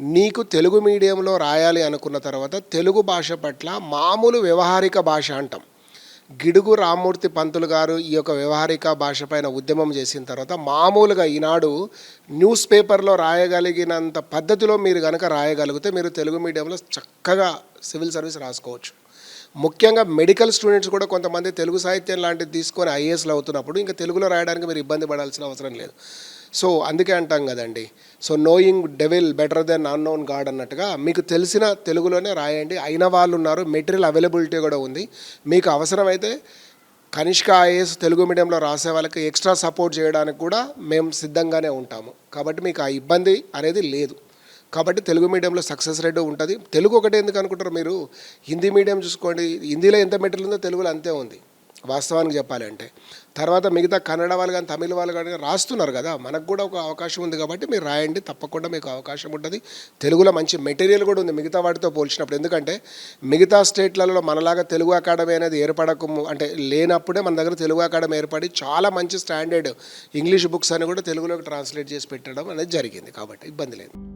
నీకు తెలుగు మీడియంలో రాయాలి అనుకున్న తర్వాత తెలుగు భాష పట్ల మామూలు వ్యవహారిక భాష అంటాం. గిడుగు రామ్మూర్తి పంతులు గారు ఈ యొక్క వ్యవహారిక భాష పైన ఉద్యమం చేసిన తర్వాత మామూలుగా ఈనాడు న్యూస్ పేపర్లో రాయగలిగినంత పద్ధతిలో మీరు కనుక రాయగలిగితే మీరు తెలుగు మీడియంలో చక్కగా సివిల్ సర్వీస్ రాసుకోవచ్చు. ముఖ్యంగా మెడికల్ స్టూడెంట్స్ కూడా కొంతమంది తెలుగు సాహిత్యం లాంటిది తీసుకొని ఐఏఎస్లు అవుతున్నప్పుడు ఇంకా తెలుగులో రాయడానికి మీరు ఇబ్బంది పడాల్సిన అవసరం లేదు. సో అందుకే అంటాం కదండి. So knowing devil better than unknown god అన్నట్టుగా మీకు తెలిసిన తెలుగులోనే రాయండి. అయిన వాళ్ళు ఉన్నారు మెటీరియల్ అవైలబిలిటీ కూడా ఉంది. మీకు అవసరమైతే కనిష్క ఐఏఎస్ తెలుగు మీడియంలో రాసే వాళ్ళకి ఎక్స్ట్రా సపోర్ట్ చేయడానికి కూడా మేము సిద్ధంగానే ఉంటాము. కాబట్టి మీకు ఆ ఇబ్బంది అనేది లేదు. కాబట్టి తెలుగు మీడియంలో సక్సెస్ రేట్ ఉంటుంది. తెలుగు ఒకటే ఎందుకు అనుకుంటారు మీరు? హిందీ మీడియం చూసుకోండి. హిందీలో ఎంత మెటీరియల్ ఉందో తెలుగులో అంతే ఉంది. వాస్తవానికి చెప్పాలంటే తర్వాత మిగతా కన్నడ వాళ్ళు కానీ తమిళ వాళ్ళు కానీ రాస్తున్నారు కదా మనకు కూడా ఒక అవకాశం ఉంది కాబట్టి మీరు రాయండి. తప్పకుండా మీకు అవకాశం ఉంటుంది. తెలుగులో మంచి మెటీరియల్ కూడా ఉంది మిగతా వాటితో పోల్చినప్పుడు. ఎందుకంటే మిగతా స్టేట్లలో మనలాగా తెలుగు అకాడమీ అనేది ఏర్పడకు అంటే లేనప్పుడే మన దగ్గర తెలుగు అకాడమీ ఏర్పడి చాలా మంచి స్టాండర్డ్ ఇంగ్లీష్ బుక్స్ అని కూడా తెలుగులోకి ట్రాన్స్లేట్ చేసి పెట్టడం అనేది జరిగింది కాబట్టి ఇబ్బంది లేదు.